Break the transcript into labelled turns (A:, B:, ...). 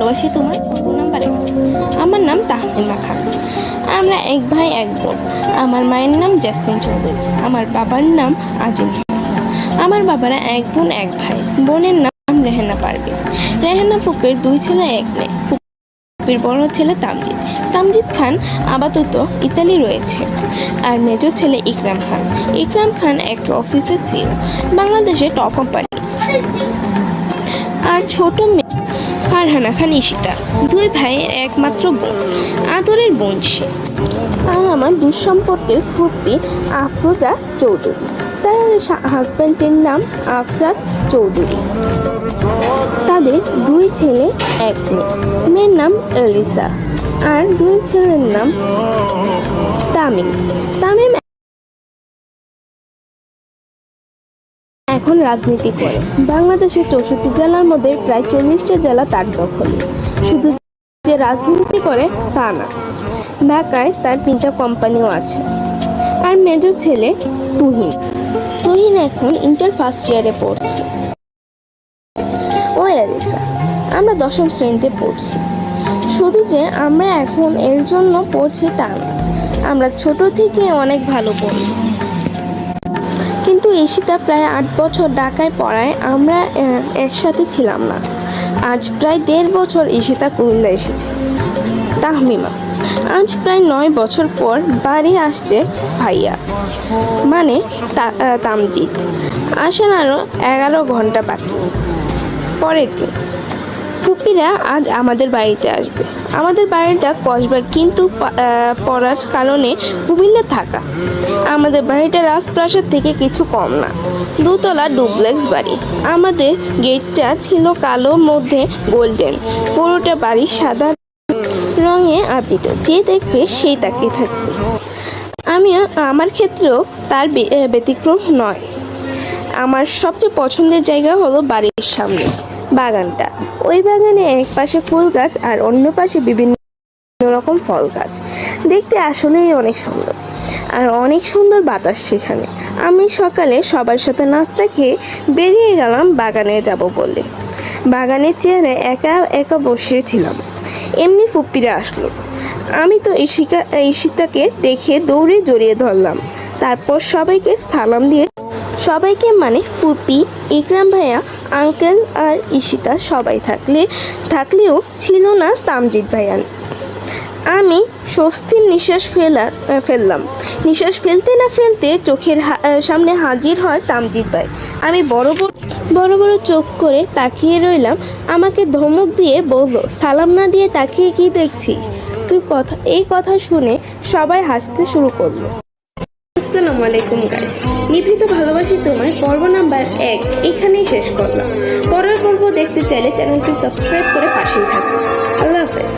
A: ভালোবাসি তোমার নাম্বারে আমার নাম তাহমিমা খান আমরা এক ভাই, এক বোন। আমার মায়ের নাম জেসমিন চৌধুরী। আমার বাবার নাম আজিম আমার বাবারা এক বোন, এক ভাই। বোনের নাম রেহেনা পারবে রেহেনা ফুপের দুই ছেলে, এক মেয়ে। বড় ছেলে তামজিদ তামজিদ খান আপাতত ইতালি রয়েছে। আর মেজো ছেলে ইকরাম খান। ইকরাম খান একটা অফিসে ছিল বাংলাদেশে টপ কোম্পানি আর ছোট ফারহানা খান ইশিতা দুই ভাইয়ের একমাত্র বোন। আদরের বোন সে। আর আমার দুঃসম্পর্কের ফুপি আফরোজা চৌধুরী। তার হাজব্যান্ডের নাম আফরাত চৌধুরী। তাদের দুই ছেলে, এক মেয়ে। মেয়ের নাম এলিসা আর দুই ছেলের নাম তামিম। তামিম এখন রাজনীতি করে। বাংলাদেশের চৌষট্টি জেলার মধ্যে প্রায় চল্লিশটা জেলা তার দখলে। শুধু যে রাজনীতি করে, তা না। ঢাকায় তার তিনটা কোম্পানিও আছে। আর মেজর ছেলে তুহিন। তুহিন এখন ইন্টার ফার্স্ট ইয়ারে পড়ছে। ও আমরা দশম শ্রেণীতে পড়ছি। শুধু যে আমরা এখন এর জন্য পড়ছি তা না। আমরা ছোট থেকে অনেক ভালো পড়ি। ঈশিতা প্রায় আট বছর ঢাকায় পড়ায়, আমরা একসাথে ছিলাম না। আজ প্রায় দেড় বছর ঈশিতা কুমিল্লা এসেছে। তাহমিমা, আজ প্রায় নয় বছর পর বাড়ি আসছে ভাইয়া মানে তামজিৎ। আসেন আরও এগারো ঘণ্টা বাকি। পরের দিন ফুপিরা আজ আমাদের বাড়িতে আসবে। আমাদের বাড়িটা কসবা কিন্তু পড়ার কারণে কুমিল্লা থাকা। আমাদের বাড়িটা রাজপ্রাসাদ থেকে কিছু কম না। দুতলা ডুপ্লেক্স বাড়ি। আমাদের গেটটা ছিল কালো মধ্যে গোল্ডেন। পুরোটা বাড়ি সাদা রঙে আবৃত। যে দেখবে সেই তাকিয়ে থাকবে। আমিও আমার ক্ষেত্রেও তার ব্যতিক্রম নয়। আমার সবচেয়ে পছন্দের জায়গা হলো বাড়ির সামনে। বাগানটা। ওই বাগানে এক পাশে ফুল গাছ আর অন্য পাশে বিভিন্ন রকম ফল গাছ। দেখতে আসলেই অনেক সুন্দর। আর অনেক সুন্দর বাতাস সেখানে। আমি সকালে সবার সাথে নাস্তা খেয়ে বেরিয়ে গেলাম বাগানে যাব বলে। বাগানের চেয়ারে একা একা বসেছিলাম। এমনি ফুপ্পিরা আসলো। আমি তো ঈশিকা, ঈশিতাকে দেখে দৌড়ে জড়িয়ে ধরলাম। তারপর সবাইকে সালাম দিয়ে সবাইকে মানে ফুপি, ইকরাম ভাইয়া, আঙ্কেল আর ঈশিতা সবাই থাকলে, থাকলেও ছিল না তামজিৎ ভাইয়া। আমি স্বস্তির নিঃশ্বাস ফেলা ফেললাম। নিঃশ্বাস ফেলতে না ফেলতে চোখের সামনে হাজির হয় তামজিৎ ভাই। আমি বড় বড় বড় বড় চোখ করে তাকিয়ে রইলাম। আমাকে ধমক দিয়ে বলল, সালাম না দিয়ে তাকিয়ে কি দেখছিস? তুই কথা, এই কথা শুনে সবাই হাসতে শুরু করল। আসসালামু আলাইকুম গাইস নিবৃত ভালোবাসি তোমায়, পর্ব নাম্বার এক। এখানেই শেষ করলাম। পরের পর্ব দেখতে চাইলে চ্যানেলটি সাবস্ক্রাইব করে পাশেই থাকুন আল্লাহ হাফেজ।